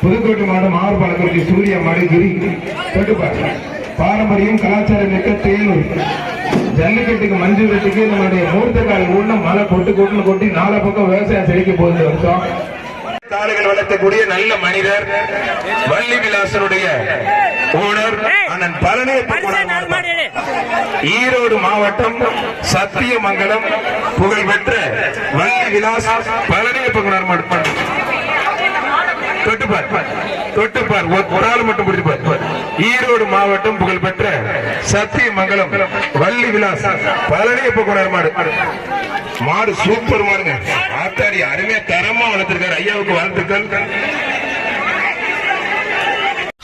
புதுக்கோட்டை மாவட்டம் மாவட்டப்பாளையத்திற்கு சூரிய மாடு கிரி. தொட்டுப்பார் பாரம்பரியம் கலாச்சாரம் மிக்க தேனூர். ஜல்லிக்கட்டுக்கு மஞ்சு வெட்டுக்கு நம்மளுடைய மூர்த்த கால் ஊர்ல மழை கொட்டு கொட்டுன்னு கொட்டி நாலா பக்கம் விவசாயம் செழிக்க போகுது இந்த வருஷம். காளைகள் வளர்த்தக்கூடிய நல்ல மனிதர் வள்ளி விலாசனுடைய ஓனர் அண்ணன் பழனி ஈரோடு மாவட்டம் சத்தியமங்கலம் புகழ்பெற்ற வள்ளி விலாஸ் பழனியப்ப குணர் மட்டும் தொட்டுப்பார் தொட்டுப்பார் ஒரு- ஆள் மட்டும் பிடிச்சுப்பார் ஈரோடு மாவட்டம் புகழ்பெற்ற சத்தியமங்கலம் வள்ளி விலாஸ். பழனியப்ப குணர் மாடு. மாடு சூப்பர் மாடுங்க. ஆத்தாடி அருமையா தரமா வளர்த்திருக்காரு. ஐயாவுக்கு வாழ்த்துக்கள்.